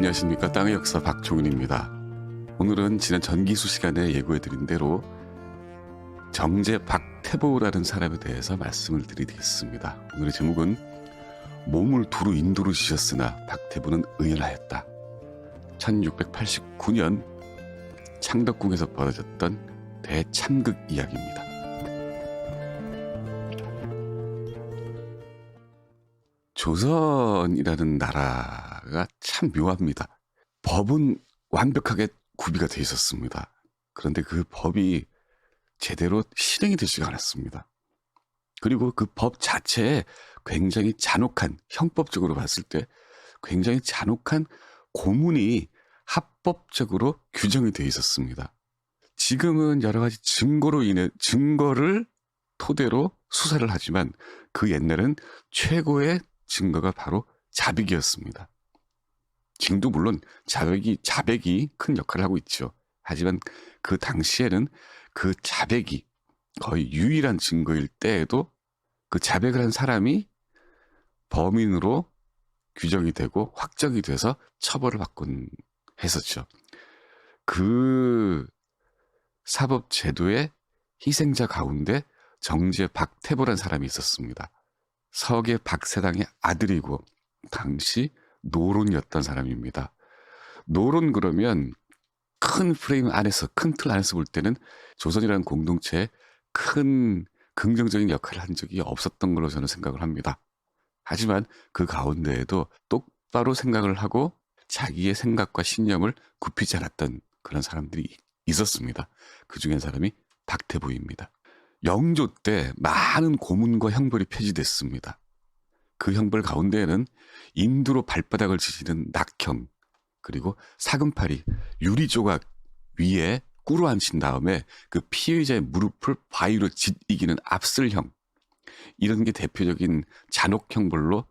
안녕하십니까 땅의 역사 박종윤입니다. 오늘은 지난 전기수 시간에 예고해드린 대로 정제 박태보라는 사람에 대해서 말씀을 드리겠습니다. 오늘의 제목은 몸을 두루 인도로 지셨으나 박태보는 의연하였다. 1689년 창덕궁에서 벌어졌던 대참극 이야기입니다. 조선이라는 나라가 참 묘합니다. 법은 완벽하게 구비가 돼 있었습니다. 그런데 그 법이 제대로 실행이 되지가 않았습니다. 그리고 그 법 자체에 굉장히 잔혹한, 형법적으로 봤을 때 굉장히 잔혹한 고문이 합법적으로 규정이 돼 있었습니다. 지금은 여러 가지 증거로 인해, 증거를 토대로 수사를 하지만 그 옛날엔 최고의 증거가 바로 자백이었습니다. 지금도 물론 자백이, 자백이 큰 역할을 하고 있죠. 하지만 그 당시에는 그 자백이 거의 유일한 증거일 때에도 그 자백을 한 사람이 범인으로 규정이 되고 확정이 돼서 처벌을 받곤 했었죠. 그 사법 제도의 희생자 가운데 정제 박태보란 사람이 있었습니다. 서계 박세당의 아들이고 당시 노론이었던 사람입니다. 노론 그러면 큰 프레임 안에서 큰 틀 안에서 볼 때는 조선이라는 공동체에 큰 긍정적인 역할을 한 적이 없었던 걸로 저는 생각을 합니다. 하지만 그 가운데에도 똑바로 생각을 하고 자기의 생각과 신념을 굽히지 않았던 그런 사람들이 있었습니다. 그 중에 한 사람이 박태부입니다. 영조 때 많은 고문과 형벌이 폐지됐습니다. 그 형벌 가운데에는 인두로 발바닥을 지지는 낙형, 그리고 사금팔이 유리 조각 위에 꿇어 앉힌 다음에 그 피의자의 무릎을 바위로 짓이기는 압슬형, 이런 게 대표적인 잔혹 형벌로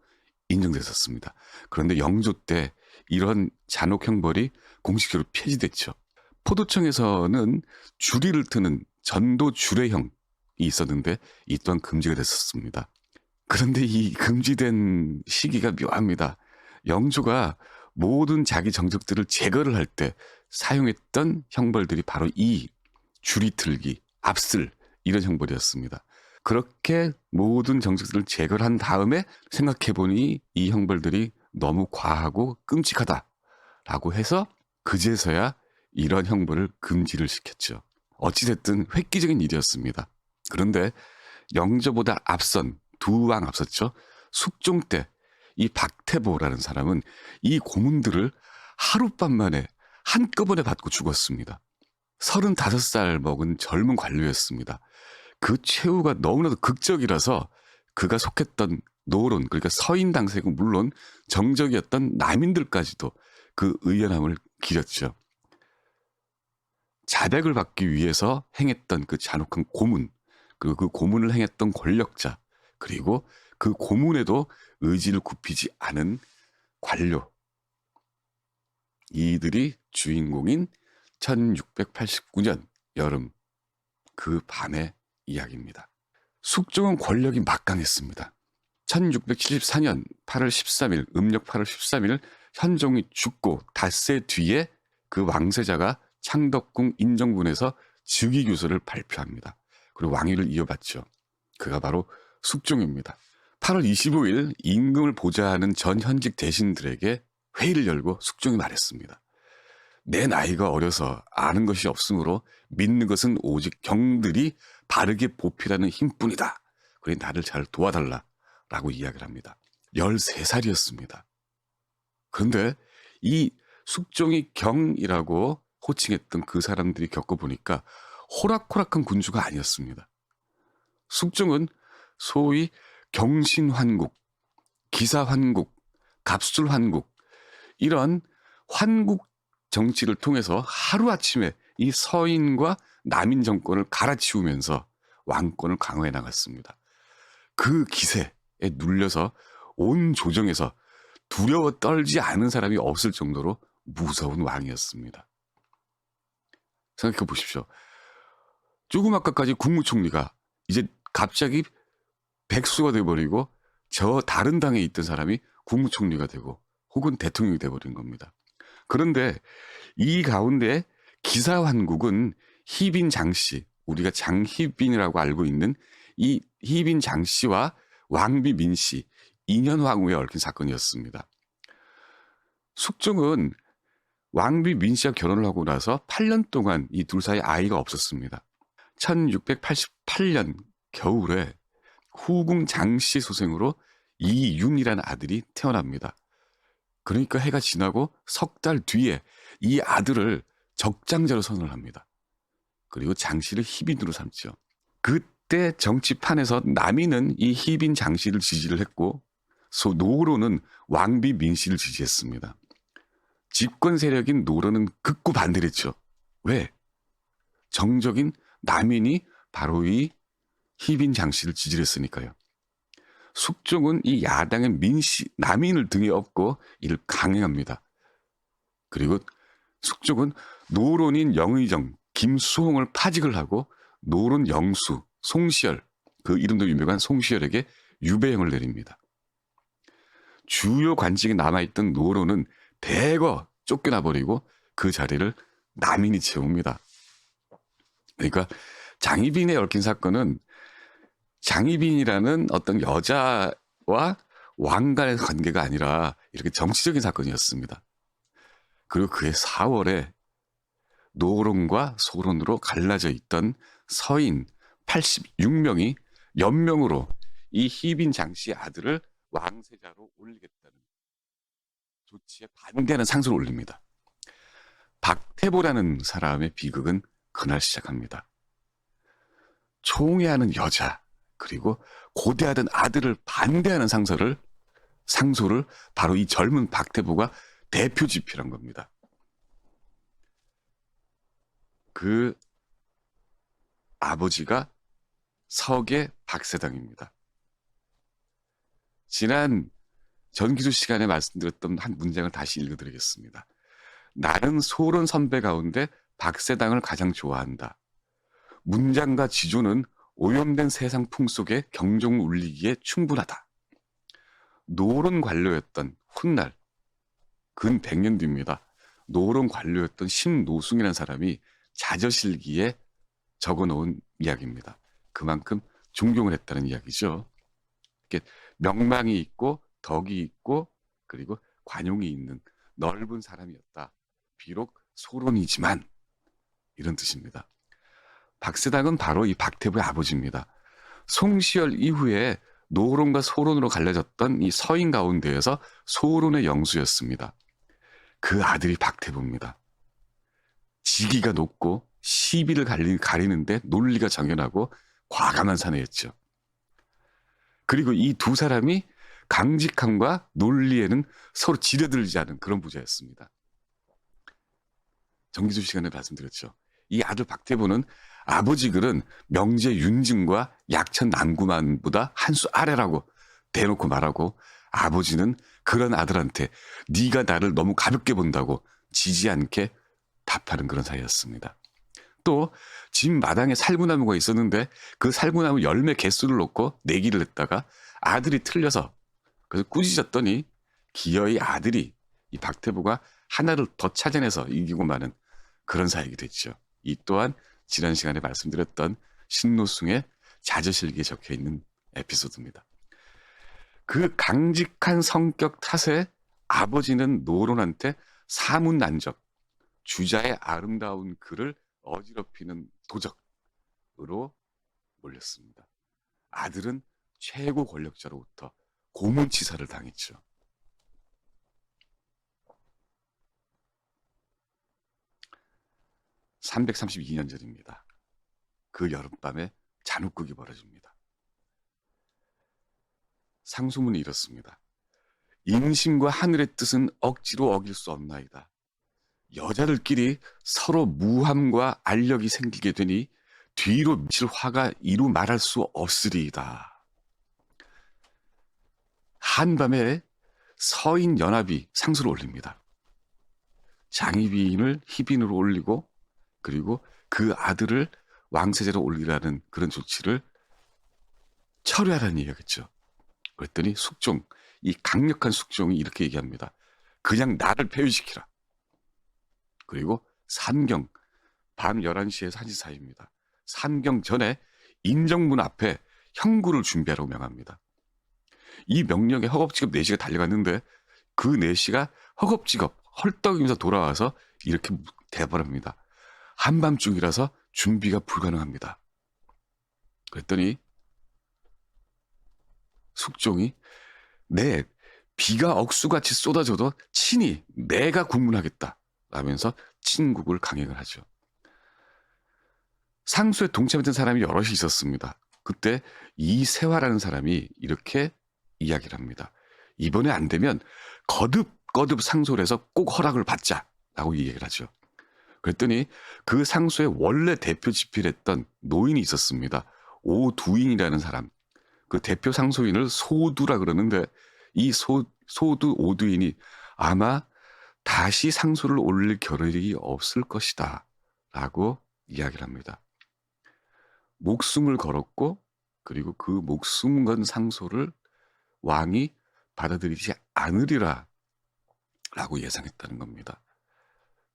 인정됐었습니다. 그런데 영조 때 이런 잔혹 형벌이 공식적으로 폐지됐죠. 포도청에서는 주리를 트는 전도 주례형이 있었는데 이 또한 금지가 됐었습니다. 그런데 이 금지된 시기가 묘합니다. 영조가 모든 자기 정적들을 제거를 할 때 사용했던 형벌들이 바로 이 줄이 틀기, 압슬 이런 형벌이었습니다. 그렇게 모든 정적들을 제거를 한 다음에 생각해 보니 이 형벌들이 너무 과하고 끔찍하다라고 해서 그제서야 이런 형벌을 금지를 시켰죠. 어찌됐든 획기적인 일이었습니다. 그런데 영조보다 앞선 두 왕 앞섰죠. 숙종 때 이 박태보라는 사람은 이 고문들을 하룻밤 만에 한꺼번에 받고 죽었습니다. 35살 먹은 젊은 관료였습니다. 그 최후가 너무나도 극적이라서 그가 속했던 노론, 그러니까 서인 당 세고 물론 정적이었던 남인들까지도 그 의연함을 기렸죠. 자백을 받기 위해서 행했던 그 잔혹한 고문, 그리고 그 고문을 행했던 권력자, 그리고 그 고문에도 의지를 굽히지 않은 관료. 이들이 주인공인 1689년 여름 그 밤의 이야기입니다. 숙종은 권력이 막강했습니다. 1674년 8월 13일, 음력 8월 13일 현종이 죽고 닷새 뒤에 그 왕세자가 창덕궁 인정군에서 즉위교서를 발표합니다. 그리고 왕위를 이어받죠. 그가 바로 숙종입니다. 8월 25일 임금을 보좌하는 전 현직 대신들에게 회의를 열고 숙종이 말했습니다. 내 나이가 어려서 아는 것이 없으므로 믿는 것은 오직 경들이 바르게 보필하는 힘뿐이다. 그래 나를 잘 도와달라. 라고 이야기를 합니다. 13살이었습니다. 그런데 이 숙종이 경이라고 호칭했던 그 사람들이 겪어보니까 호락호락한 군주가 아니었습니다. 숙종은 소위 경신환국, 기사환국, 갑술환국 이런 환국 정치를 통해서 하루아침에 이 서인과 남인 정권을 갈아치우면서 왕권을 강화해 나갔습니다. 그 기세에 눌려서 온 조정에서 두려워 떨지 않은 사람이 없을 정도로 무서운 왕이었습니다. 생각해 보십시오. 조금 아까까지 국무총리가 이제 갑자기 백수가 돼버리고 저 다른 당에 있던 사람이 국무총리가 되고 혹은 대통령이 돼버린 겁니다. 그런데 이 가운데 기사환국은 희빈 장씨, 우리가 장희빈이라고 알고 있는 이 희빈 장씨와 왕비 민씨, 인현왕후에 얽힌 사건이었습니다. 숙종은 왕비 민씨와 결혼을 하고 나서 8년 동안 이 둘 사이 아이가 없었습니다. 1688년 겨울에 후궁 장씨 소생으로 이윤이라는 아들이 태어납니다. 그러니까 해가 지나고 석 달 뒤에 이 아들을 적장자로 선언을 합니다. 그리고 장씨를 희빈으로 삼죠. 그때 정치판에서 남이는 이 희빈 장씨를 지지를 했고 소 노로는 왕비 민씨를 지지했습니다. 집권 세력인 노로는 극구 반대를 했죠. 왜? 정적인 남인이 바로 이 희빈 장씨를 지지를 했으니까요. 숙종은 이 야당의 민씨, 남인을 등에 업고 이를 강행합니다. 그리고 숙종은 노론인 영의정, 김수홍을 파직을 하고 노론 영수, 송시열, 그 이름도 유명한 송시열에게 유배형을 내립니다. 주요 관직에 남아있던 노론은 대거 쫓겨나 버리고 그 자리를 남인이 채웁니다. 그러니까 장희빈에 얽힌 사건은 장희빈이라는 어떤 여자와 왕 간의 관계가 아니라 이렇게 정치적인 사건이었습니다. 그리고 그해 4월에 노론과 소론으로 갈라져 있던 서인 86명이 연명으로 이 희빈 장씨의 아들을 왕세자로 올리겠다는 조치에 반대하는 상소를 올립니다. 박태보라는 사람의 비극은 그날 시작합니다. 총애하는 여자 그리고 고대하던 아들을 반대하는 상소를 상소를 바로 이 젊은 박태보가 대표 지필한 겁니다. 그 아버지가 서계 박세당입니다. 지난 전기조 시간에 말씀드렸던 한 문장을 다시 읽어드리겠습니다. 나는 소론 선배 가운데 박세당을 가장 좋아한다. 문장과 지조는 오염된 세상 풍 속에 경종을 울리기에 충분하다. 노론 관료였던 훗날 근 100년 뒤입니다. 노론 관료였던 신노숭이라는 사람이 자저실기에 적어놓은 이야기입니다. 그만큼 존경을 했다는 이야기죠. 이렇게 명망이 있고 덕이 있고 그리고 관용이 있는 넓은 사람이었다. 비록 소론이지만 이런 뜻입니다. 박세당은 바로 이 박태부의 아버지입니다. 송시열 이후에 노론과 소론으로 갈라졌던 이 서인 가운데에서 소론의 영수였습니다. 그 아들이 박태부입니다. 지기가 높고 시비를 가리는데 논리가 정연하고 과감한 사내였죠. 그리고 이 두 사람이 강직함과 논리에는 서로 지려들지 않은 그런 부자였습니다. 정기조 시간에 말씀드렸죠. 이 아들 박태부는 아버지 글은 명제 윤증과 약천 남구만보다 한 수 아래라고 대놓고 말하고 아버지는 그런 아들한테 네가 나를 너무 가볍게 본다고 지지 않게 답하는 그런 사이였습니다. 또 집 마당에 살구나무가 있었는데 그 살구나무 열매 개수를 놓고 내기를 했다가 아들이 틀려서 그래서 꾸짖었더니 기어이 아들이 이 박태부가 하나를 더 찾아내서 이기고 마는 그런 사역이 됐죠. 이 또한 지난 시간에 말씀드렸던 신노숭의 자저실기에 적혀 있는 에피소드입니다. 그 강직한 성격 탓에 아버지는 노론한테 사문 난적, 주자의 아름다운 글을 어지럽히는 도적으로 몰렸습니다. 아들은 최고 권력자로부터 고문치사를 당했죠. (332년) 전입니다. 그 여름밤에 잔혹극이 벌어집니다. 상소문이 이렇습니다. 인심과 하늘의 뜻은 억지로 어길 수 없나이다. 여자들끼리 서로 무함과 알력이 생기게 되니 뒤로 미칠 화가 이루 말할 수 없으리이다. 한밤에 서인 연합이 상수를 올립니다. 장희빈을 희빈으로 올리고 그리고 그 아들을 왕세자로 올리라는 그런 조치를 철회하라는 얘기겠죠. 그랬더니 숙종, 이 강력한 숙종이 이렇게 얘기합니다. 그냥 나를 폐위시키라. 그리고 산경 밤 11시에서 1시 사이입니다. 산경 전에 인정문 앞에 형구를 준비하라고 명합니다. 이 명령에 허겁지겁 4시가 달려갔는데 그 4시가 허겁지겁 헐떡이면서 돌아와서 이렇게 대발합니다. 한밤중이라서 준비가 불가능합니다. 그랬더니 숙종이 네 비가 억수같이 쏟아져도 친히 내가 국문하겠다 라면서 친국을 강행을 하죠. 상수에 동참했던 사람이 여럿이 있었습니다. 그때 이세화라는 사람이 이렇게 이야기를 합니다. 이번에 안 되면 거듭 거듭 상소를 해서 꼭 허락을 받자라고 얘기를 하죠. 그랬더니 그 상소의 원래 대표 집필했던 노인이 있었습니다. 오두인이라는 사람. 그 대표 상소인을 소두라 그러는데 이 소, 소두 오두인이 아마 다시 상소를 올릴 겨를이 없을 것이다. 라고 이야기를 합니다. 목숨을 걸었고 그리고 그 목숨 건 상소를 왕이 받아들이지 않으리라 라고 예상했다는 겁니다.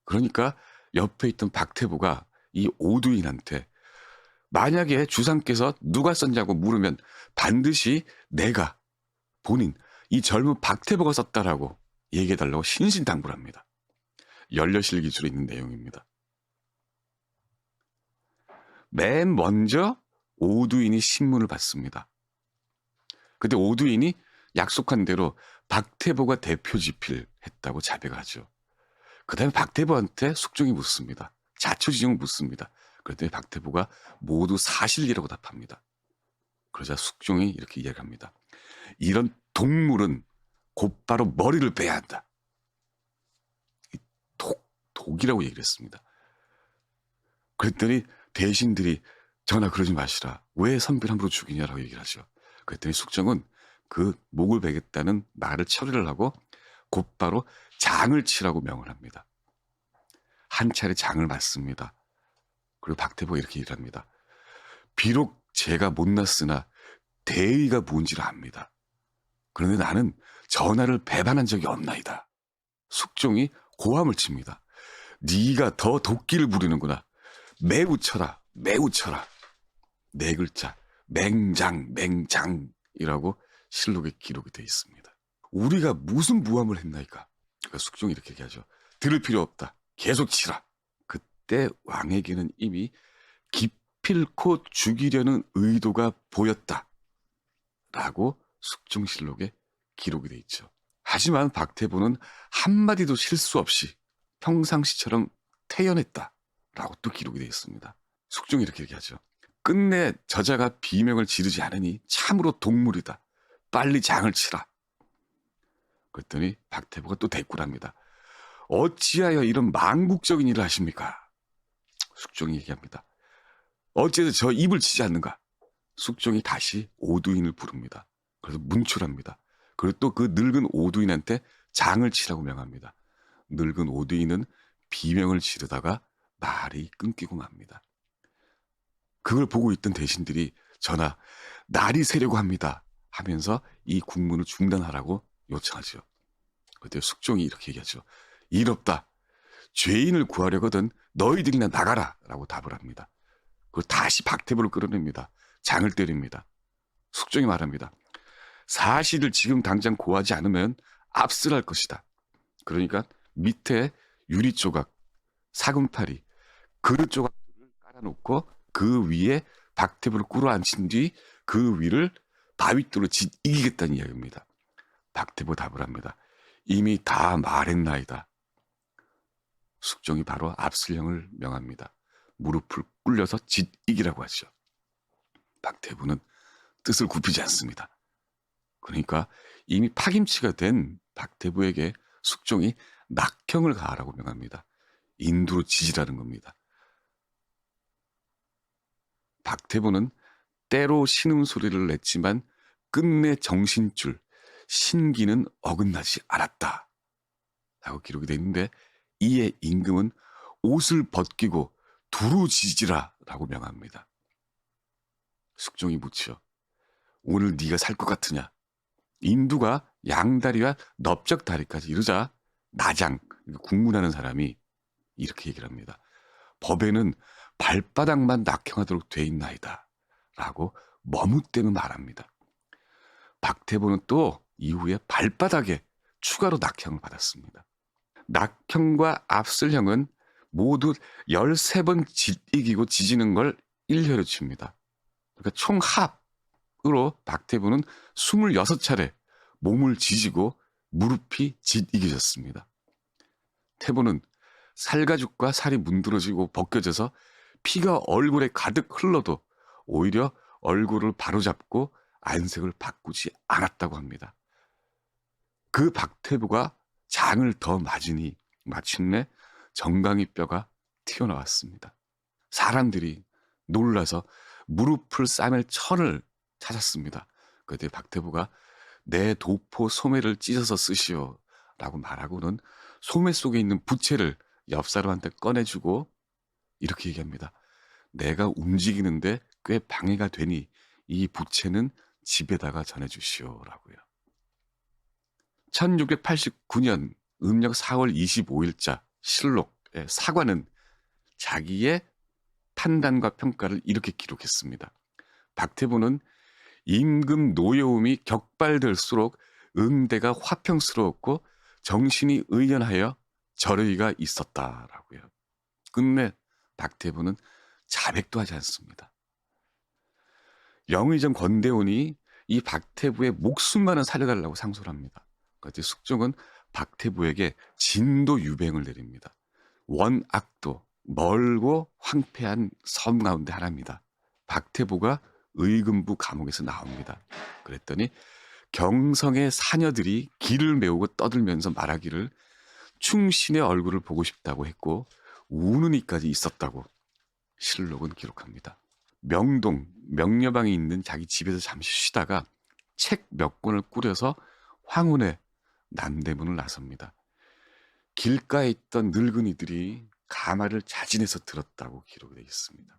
그러니까 옆에 있던 박태부가 이 오두인한테 만약에 주상께서 누가 썼냐고 물으면 반드시 내가 본인 이 젊은 박태부가 썼다라고 얘기해달라고 신신당부를 합니다. 연려실 기술에 있는 내용입니다. 맨 먼저 오두인이 신문을 받습니다. 근데 오두인이 약속한 대로 박태보가 대표 집필했다고 자백을 하죠. 그 다음에 박태보한테 숙종이 묻습니다. 자초지종을 묻습니다. 그랬더니 박태보가 모두 사실이라고 답합니다. 그러자 숙종이 이렇게 이야기 합니다. 이런 동물은 곧바로 머리를 빼야 한다. 독, 독이라고 얘기를 했습니다. 그랬더니 대신들이 전하 그러지 마시라. 왜 선비를 함부로 죽이냐라고 얘기를 하죠. 그랬더니 숙종은 그 목을 베겠다는 말을 처리를 하고 곧바로 장을 치라고 명을 합니다. 한 차례 장을 맞습니다. 그리고 박태보가 이렇게 얘기를 합니다. 비록 제가 못났으나 대의가 뭔지를 압니다. 그런데 나는 전하를 배반한 적이 없나이다. 숙종이 고함을 칩니다. 네가 더 도끼를 부리는구나. 매우 쳐라, 매우 쳐라. 네 글자, 맹장, 맹장이라고 실록에 기록이 되어 있습니다. 우리가 무슨 무함을 했나이까? 그러니까 숙종이 이렇게 얘기하죠. 들을 필요 없다. 계속 치라. 그때 왕에게는 이미 기필코 죽이려는 의도가 보였다. 라고 숙종실록에 기록이 돼 있죠. 하지만 박태부는 한마디도 실수 없이 평상시처럼 태연했다. 라고 또 기록이 되어 있습니다. 숙종이 이렇게 얘기하죠. 끝내 저자가 비명을 지르지 않으니 참으로 동물이다. 빨리 장을 치라. 그랬더니 박태부가 또 대꾸합니다. 어찌하여 이런 망국적인 일을 하십니까? 숙종이 얘기합니다. 어째서 저 입을 치지 않는가? 숙종이 다시 오두인을 부릅니다. 그래서 문출합니다. 그리고 또 그 늙은 오두인한테 장을 치라고 명합니다. 늙은 오두인은 비명을 지르다가 말이 끊기고 맙니다. 그걸 보고 있던 대신들이 전하 날이 새려고 합니다 하면서 이 국문을 중단하라고 요청하죠. 그때 숙종이 이렇게 얘기하죠. 이롭다. 죄인을 구하려거든 너희들이나 나가라 라고 답을 합니다. 그리고 다시 박태부를 끌어냅니다. 장을 때립니다. 숙종이 말합니다. 사실을 지금 당장 고하지 않으면 압슬할 것이다. 그러니까 밑에 유리 조각, 사금파리, 그릇 조각들을 깔아놓고 그 위에 박태부를 꿇어 앉힌 뒤 그 위를 바위돌로 이기겠다는 이야기입니다. 박태부 답을 합니다. 이미 다 말했나이다. 숙종이 바로 압슬령을 명합니다. 무릎을 꿇려서 짓이기라고 하죠. 박태부는 뜻을 굽히지 않습니다. 그러니까 이미 파김치가 된 박태부에게 숙종이 낙형을 가하라고 명합니다. 인두로 지지라는 겁니다. 박태부는 때로 신음소리를 냈지만 끝내 정신줄, 신기는 어긋나지 않았다. 라고 기록이 되어 있는데 이에 임금은 옷을 벗기고 두루 지지라 라고 명합니다. 숙종이 묻혀 오늘 네가 살 것 같으냐? 인두가 양다리와 넓적 다리까지 이르자 나장 국문하는 사람이 이렇게 얘기를 합니다. 법에는 발바닥만 낙형하도록 돼 있나이다. 라고 머뭇대며 말합니다. 박태보는 또 이후에 발바닥에 추가로 낙형을 받았습니다. 낙형과 앞슬형은 모두 13번 이기고 지지는 걸 1혈로 칩니다. 그러니까 총 합으로 박태부는 26차례 몸을 지지고 무릎이 짓이겨졌습니다. 태보는 살가죽과 살이 문드러지고 벗겨져서 피가 얼굴에 가득 흘러도 오히려 얼굴을 바로잡고 안색을 바꾸지 않았다고 합니다. 그 박태부가 장을 더 맞으니 마침내 정강이 뼈가 튀어나왔습니다. 사람들이 놀라서 무릎을 싸맬 천을 찾았습니다. 그때 박태부가 내 도포 소매를 찢어서 쓰시오 라고 말하고는 소매 속에 있는 부채를 옆 사람한테 꺼내주고 이렇게 얘기합니다. 내가 움직이는데 꽤 방해가 되니 이 부채는 집에다가 전해주시오라고요. 1689년 음력 4월 25일자 실록의 사관은 자기의 판단과 평가를 이렇게 기록했습니다. 박태부는 임금 노여움이 격발될수록 응대가 화평스러웠고 정신이 의연하여 절의가 있었다라고요. 끝내 박태부는 자백도 하지 않습니다. 영의정 권대원이 이 박태부의 목숨만은 살려달라고 상소를 합니다. 그때 숙종은 박태부에게 진도 유뱅을 내립니다. 원악도 멀고 황폐한 섬 가운데 하나입니다. 박태부가 의금부 감옥에서 나옵니다. 그랬더니 경성의 사녀들이 길을 메우고 떠들면서 말하기를 충신의 얼굴을 보고 싶다고 했고 우는 이까지 있었다고 실록은 기록합니다. 명동 명녀방에 있는 자기 집에서 잠시 쉬다가 책 몇 권을 꾸려서 황혼의 남대문을 나섭니다. 길가에 있던 늙은이들이 가마를 자진해서 들었다고 기록되어 있습니다.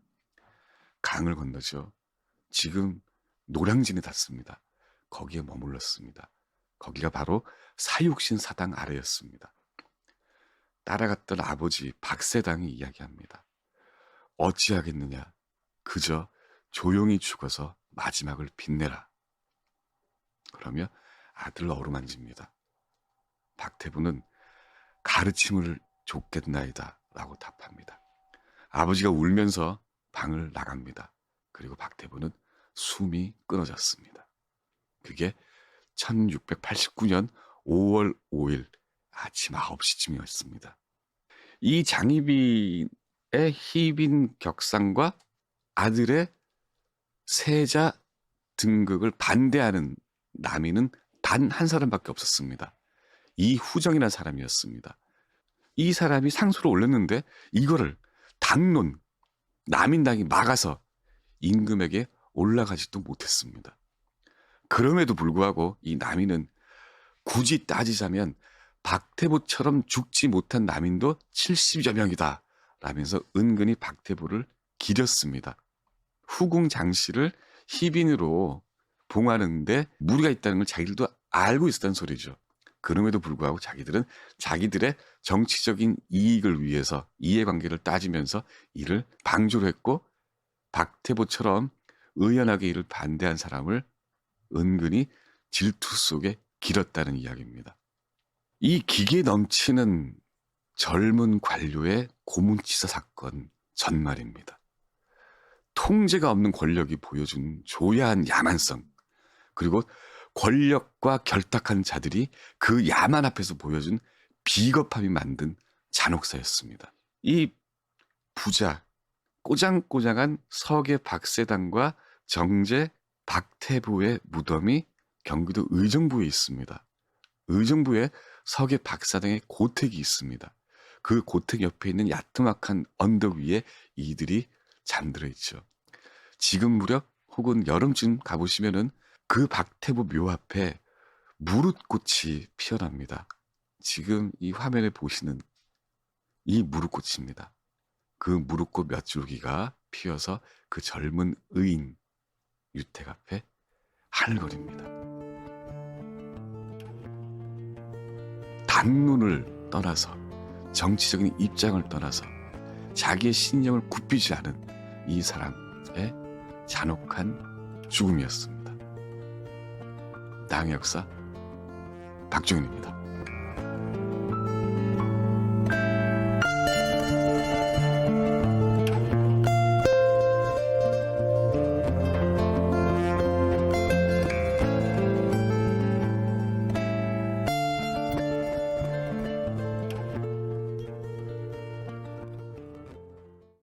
강을 건너죠. 지금 노량진에 닿습니다. 거기에 머물렀습니다. 거기가 바로 사육신 사당 아래였습니다. 따라갔던 아버지 박세당이 이야기합니다. 어찌하겠느냐. 그저 조용히 죽어서 마지막을 빛내라. 그러며 아들 어루만집니다. 박태부는 가르침을 줬겠나이다 라고 답합니다. 아버지가 울면서 방을 나갑니다. 그리고 박태부는 숨이 끊어졌습니다. 그게 1689년 5월 5일 아침 9시쯤이었습니다. 이 장희빈의 희빈 격상과 아들의 세자 등극을 반대하는 남인은 단 한 사람밖에 없었습니다. 이후정이라는 사람이었습니다. 이 사람이 상소를 올렸는데 이거를 당론 남인당이 막아서 임금에게 올라가지도 못했습니다. 그럼에도 불구하고 이 남인은 굳이 따지자면 박태부처럼 죽지 못한 남인도 70여 명이다 라면서 은근히 박태부를 기렸습니다. 후궁 장씨를 희빈으로 봉하는데 무리가 있다는 걸 자기들도 알고 있었다는 소리죠. 그럼에도 불구하고 자기들은 자기들의 정치적인 이익을 위해서 이해관계를 따지면서 이를 방조를 했고 박태보처럼 의연하게 이를 반대한 사람을 은근히 질투 속에 길었다는 이야기입니다. 이 기계 넘치는 젊은 관료의 고문치사 사건 전말입니다. 통제가 없는 권력이 보여준 조야한 야만성, 그리고 권력과 결탁한 자들이 그 야만 앞에서 보여준 비겁함이 만든 잔혹사였습니다. 이 부자, 꼬장꼬장한 서계 박세당과 정제 박태부의 무덤이 경기도 의정부에 있습니다. 의정부에 서계 박사당의 고택이 있습니다. 그 고택 옆에 있는 야트막한 언덕 위에 이들이 잠들어 있죠. 지금 무렵 혹은 여름쯤 가보시면은 그 박태부 묘 앞에 무릇꽃이 피어납니다. 지금 이 화면에 보시는 이 무릇꽃입니다. 그 무릇꽃 몇 줄기가 피어서 그 젊은 의인 유택 앞에 하늘거립니다. 당론을 떠나서 정치적인 입장을 떠나서 자기의 신념을 굽히지 않은 이 사람의 잔혹한 죽음이었습니다. 나의 역사 박종윤입니다.